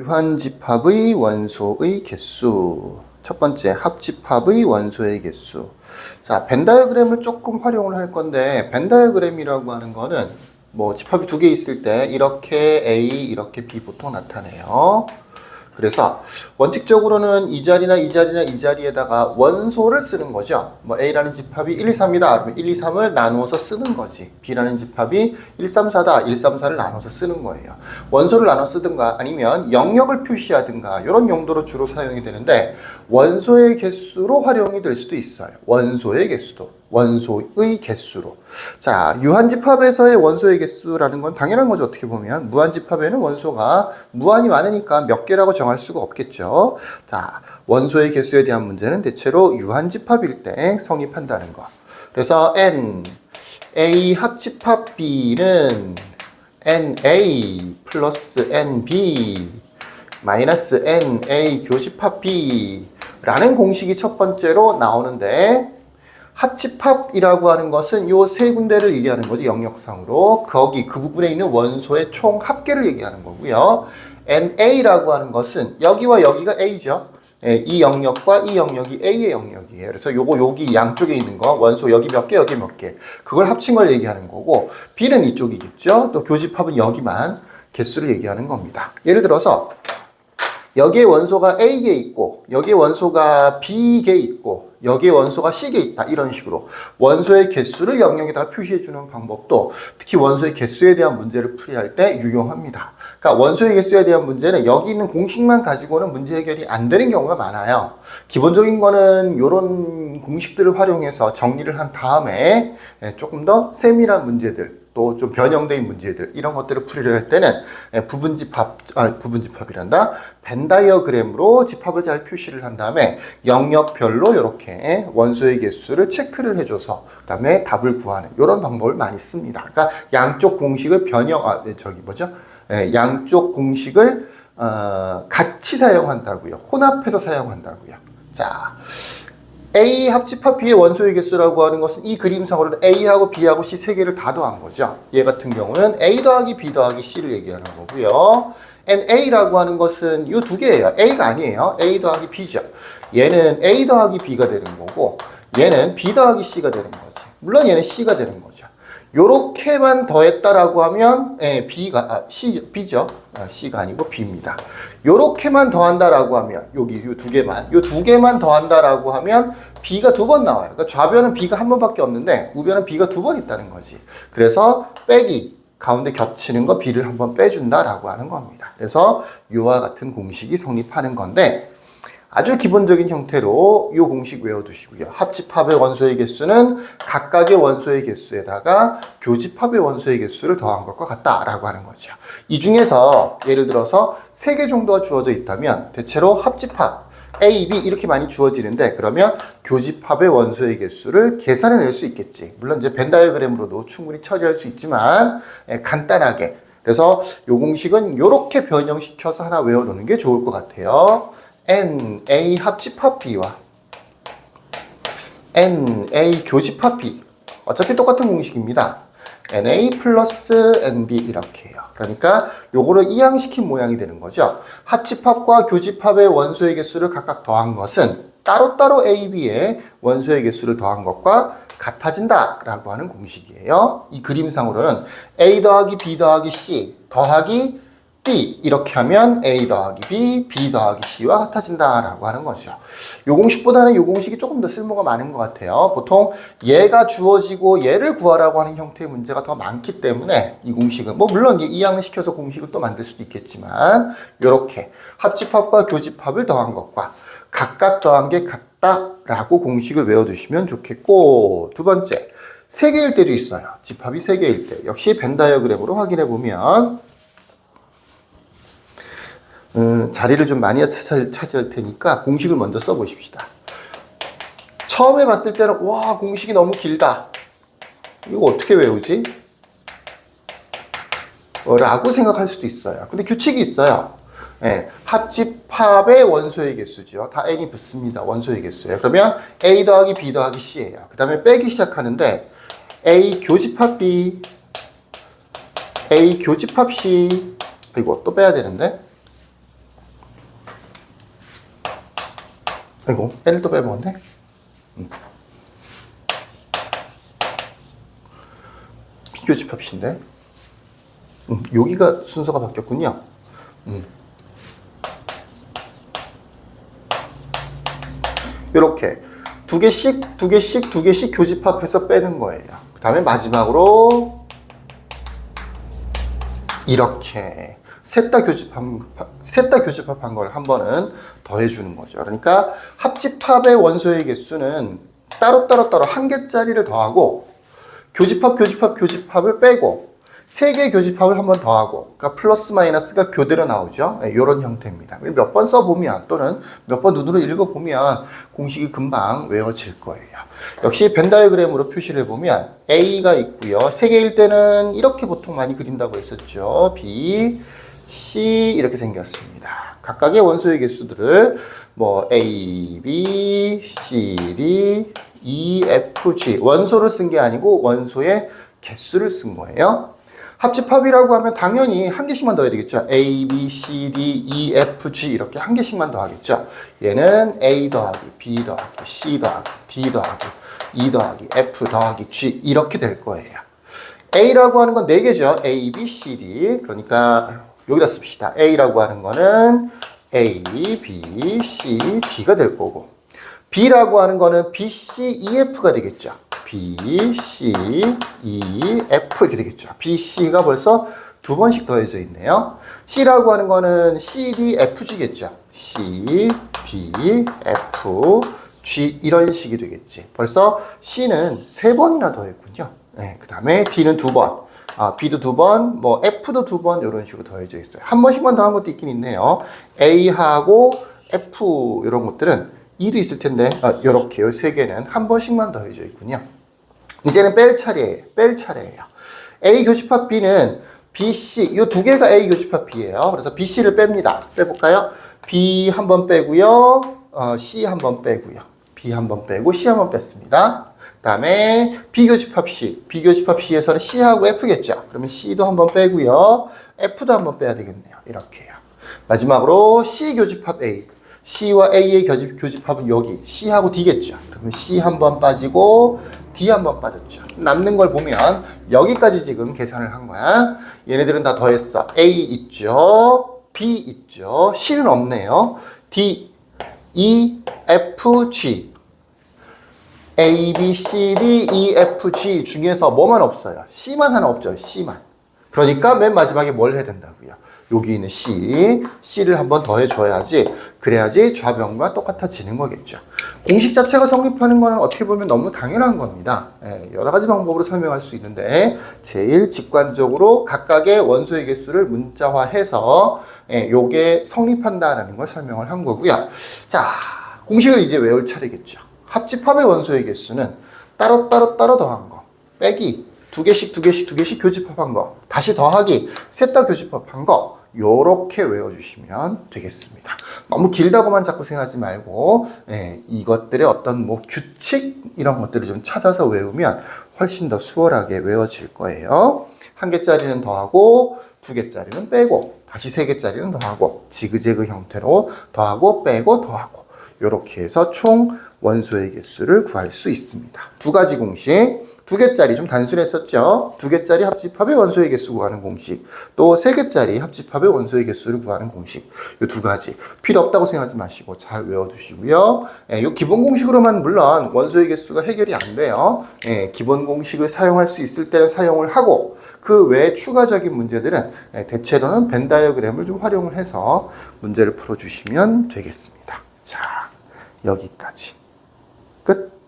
유한집합의 원소의 개수. 첫 번째, 합집합의 원소의 개수. 자, 벤 다이어그램을 조금 활용을 할 건데, 벤 다이어그램이라고 하는 거는 뭐 집합이 두 개 있을 때 이렇게 A, 이렇게 B 보통 나타내요. 그래서 원칙적으로는 이 자리나 이 자리나 이 자리에다가 원소를 쓰는 거죠. 뭐 A라는 집합이 1, 2, 3이다. 그러면 1, 2, 3을 나누어서 쓰는 거지. B라는 집합이 1, 3, 4다. 1, 3, 4를 나눠서 쓰는 거예요. 원소를 나눠 쓰든가 아니면 영역을 표시하든가 이런 용도로 주로 사용이 되는데 원소의 개수로 활용이 될 수도 있어요. 원소의 개수도. 원소의 개수로. 자, 유한집합에서의 원소의 개수라는 건 당연한 거죠. 어떻게 보면. 무한집합에는 원소가 무한이 많으니까 몇 개라고 정할 수가 없겠죠. 자, 원소의 개수에 대한 문제는 대체로 유한집합일 때 성립한다는 거. 그래서 n, a 합집합 b는 na 플러스 nb 마이너스 na 교집합 b 라는 공식이 첫 번째로 나오는데 합집합이라고 하는 것은 요세 군데를 얘기하는 거지 영역상으로 거기 그 부분에 있는 원소의 총 합계를 얘기하는 거고요. NA라고 하는 것은 여기와 여기가 A죠. 예, 이 영역과 이 영역이 A의 영역이에요. 그래서 요거 여기 양쪽에 있는 거 원소 여기 몇 개, 여기 몇 개. 그걸 합친 걸 얘기하는 거고 B는 이쪽이겠죠. 또 교집합은 여기만 개수를 얘기하는 겁니다. 예를 들어서 여기에 원소가 A개 있고 여기에 원소가 B개 있고 여기에 원소가 C개 있다 이런 식으로 원소의 개수를 영역에다 표시해 주는 방법도 특히 원소의 개수에 대한 문제를 풀이할 때 유용합니다. 그러니까 원소의 개수에 대한 문제는 여기 있는 공식만 가지고는 문제 해결이 안 되는 경우가 많아요. 기본적인 거는 이런 공식들을 활용해서 정리를 한 다음에 예, 조금 더 세밀한 문제들 또 좀 변형된 문제들 이런 것들을 풀이를 할 때는 예, 부분 집합 아 부분 집합이란다 벤 다이어그램으로 집합을 잘 표시를 한 다음에 영역별로 이렇게 원소의 개수를 체크를 해줘서 그다음에 답을 구하는 이런 방법을 많이 씁니다. 그러니까 양쪽 공식을 변형 아 네, 저기 뭐죠? 예, 양쪽 공식을 어, 같이 사용한다고요. 혼합해서 사용한다고요. 자. A 합집합 B의 원소의 개수라고 하는 것은 이 그림상으로는 A하고 B하고 C 세 개를 다 더한 거죠. 얘 같은 경우는 A 더하기 B 더하기 C를 얘기하는 거고요. NA라고 하는 것은 이 두 개예요. A가 아니에요. A 더하기 B죠. 얘는 A 더하기 B가 되는 거고 얘는 B 더하기 C가 되는 거지. 물론 얘는 C가 되는 거죠. 요렇게만 더했다라고 하면 예, B가 아, C B죠. 아, C가 아니고 B입니다. 요렇게만 더한다라고 하면 여기 요 두 개만 요 두 개만 더한다라고 하면 B가 두 번 나와요. 그러니까 좌변은 B가 한 번밖에 없는데 우변은 B가 두 번 있다는 거지. 그래서 빼기 가운데 겹치는 거 B를 한번 빼준다라고 하는 겁니다. 그래서 요와 같은 공식이 성립하는 건데 아주 기본적인 형태로 이 공식 외워두시고요. 합집합의 원소의 개수는 각각의 원소의 개수에다가 교집합의 원소의 개수를 더한 것과 같다라고 하는 거죠. 이 중에서 예를 들어서 세 개 정도가 주어져 있다면 대체로 합집합 A, B 이렇게 많이 주어지는데 그러면 교집합의 원소의 개수를 계산해낼 수 있겠지. 물론 이제 벤 다이어그램으로도 충분히 처리할 수 있지만 예, 간단하게 그래서 이 공식은 이렇게 변형시켜서 하나 외워놓는 게 좋을 것 같아요. N, A 합집합 B와 N, A 교집합 B. 어차피 똑같은 공식입니다. NA 플러스 NB 이렇게 해요. 그러니까 요거를 이항시킨 모양이 되는 거죠. 합집합과 교집합의 원소의 개수를 각각 더한 것은 따로따로 A, B의 원소의 개수를 더한 것과 같아진다 라고 하는 공식이에요. 이 그림상으로는 A 더하기 B 더하기 C 더하기 B 이렇게 하면 A 더하기 B, B 더하기 C와 같아진다라고 하는 거죠. 요 공식보다는 요 공식이 조금 더 쓸모가 많은 것 같아요. 보통 얘가 주어지고 얘를 구하라고 하는 형태의 문제가 더 많기 때문에 이 공식은 뭐 물론 이항을 시켜서 공식을 또 만들 수도 있겠지만 이렇게 합집합과 교집합을 더한 것과 각각 더한 게 같다라고 공식을 외워두시면 좋겠고 두 번째 세 개일 때도 있어요. 집합이 세 개일 때 역시 벤 다이어그램으로 확인해 보면 음, 자리를 좀 많이 차지할, 차지할 테니까 공식을 먼저 써보십시다. 처음에 봤을 때는 와 공식이 너무 길다. 이거 어떻게 외우지? 어, 라고 생각할 수도 있어요. 근데 규칙이 있어요. 예, 합집합의 원소의 개수죠. 다 n이 붙습니다. 원소의 개수예요. 그러면 a 더하기 b 더하기 c예요. 그 다음에 빼기 시작하는데 a 교집합 b, a 교집합 c 이거 또 빼야 되는데 아이고, 또 빼먹었네. 음. 비교 집합식인데. 음, 여기가 순서가 바뀌었군요. 음. 이렇게 두 개씩, 두 개씩, 두 개씩 교집합해서 빼는 거예요. 그 다음에 마지막으로 이렇게 셋 다 교집합, 셋다 교집합한 걸 한 번은 더해주는 거죠. 그러니까 합집합의 원소의 개수는 따로따로 따로 한 개짜리를 더하고 교집합, 교집합, 교집합을 빼고 세 개 교집합을 한 번 더하고 그러니까 플러스 마이너스가 교대로 나오죠. 이런 형태입니다. 몇 번 써보면 또는 몇 번 눈으로 읽어보면 공식이 금방 외워질 거예요. 역시 벤 다이어그램으로 표시를 해보면 A가 있고요. 세 개일 때는 이렇게 보통 많이 그린다고 했었죠. B, C 이렇게 생겼습니다. 각각의 원소의 개수들을 뭐 A, B, C, D, E, F, G 원소를 쓴 게 아니고 원소의 개수를 쓴 거예요. 합집합이라고 하면 당연히 한 개씩만 더해야 되겠죠. A, B, C, D, E, F, G 이렇게 한 개씩만 더하겠죠. 얘는 A 더하기 B 더하기 C 더하기 D 더하기 E 더하기 F 더하기 G 이렇게 될 거예요. A라고 하는 건네 개죠. A, B, C, D. 그러니까 여기다 씁시다. A라고 하는 거는 A, B, C, D가 될 거고 B라고 하는 거는 B, C, E, F가 되겠죠. B, C, E, F 이렇게 되겠죠. B, C가 벌써 두 번씩 더해져 있네요. C라고 하는 거는 C, D, F, G겠죠. C, D, F, G 이런 식이 되겠지. 벌써 C는 세 번이나 더했군요. 네, 그 다음에 D는 두 번. 아, B도 두 번, 뭐 F도 두 번 이런 식으로 더해져 있어요. 한 번씩만 더한 것도 있긴 있네요. A하고 F 이런 것들은 E도 있을 텐데 아, 이렇게 세 개는 한 번씩만 더해져 있군요. 이제는 뺄 차례예요. 뺄 차례예요. A 교집합 B는 B, C 이 두 개가 A 교집합 B예요. 그래서 B, C를 뺍니다. 빼볼까요? B 한 번 빼고요. 어, C 한 번 빼고요. B 한 번 빼고 C 한 번 뺐습니다. 그 다음에 비교집합 C. 비교집합 C에서는 C하고 F겠죠. 그러면 C도 한번 빼고요. F도 한번 빼야 되겠네요. 이렇게요. 마지막으로 C 교집합 A. C와 A의 교집, 교집합은 여기 C하고 D겠죠. 그러면 C 한 번 빠지고 D 한 번 빠졌죠. 남는 걸 보면 여기까지 지금 계산을 한 거야. 얘네들은 다 더했어. A 있죠. B 있죠. C는 없네요. D, E, F, G. A, B, C, D, E, F, G 중에서 뭐만 없어요? C만 하나 없죠. C만. 그러니까 맨 마지막에 뭘 해야 된다고요? 여기 있는 C, C를 한 번 더 해줘야지 그래야지 좌변과 똑같아지는 거겠죠. 공식 자체가 성립하는 거는 어떻게 보면 너무 당연한 겁니다. 예, 여러 가지 방법으로 설명할 수 있는데 제일 직관적으로 각각의 원소의 개수를 문자화해서 예, 요게 성립한다라는 걸 설명을 한 거고요. 자, 공식을 이제 외울 차례겠죠. 합집합의 원소의 개수는 따로 따로 따로 더한 거 빼기 두 개씩 두 개씩 두 개씩 교집합한 거 다시 더하기 셋 다 교집합한 거 요렇게 외워주시면 되겠습니다. 너무 길다고만 자꾸 생각하지 말고 예, 이것들의 어떤 뭐 규칙 이런 것들을 좀 찾아서 외우면 훨씬 더 수월하게 외워질 거예요. 한 개짜리는 더하고 두 개짜리는 빼고 다시 세 개짜리는 더하고 지그재그 형태로 더하고 빼고 더하고 이렇게 해서 총 원소의 개수를 구할 수 있습니다. 두 가지 공식. 두 개짜리 좀 단순했었죠. 두 개짜리 합집합의 원소의 개수 구하는 공식. 또 세 개짜리 합집합의 원소의 개수를 구하는 공식. 이 두 가지. 필요 없다고 생각하지 마시고 잘 외워두시고요. 예, 이 기본 공식으로만 물론 원소의 개수가 해결이 안 돼요. 예, 기본 공식을 사용할 수 있을 때는 사용을 하고 그 외에 추가적인 문제들은 예, 대체로는 벤 다이어그램을 좀 활용을 해서 문제를 풀어주시면 되겠습니다. 자, 여기까지. 끝.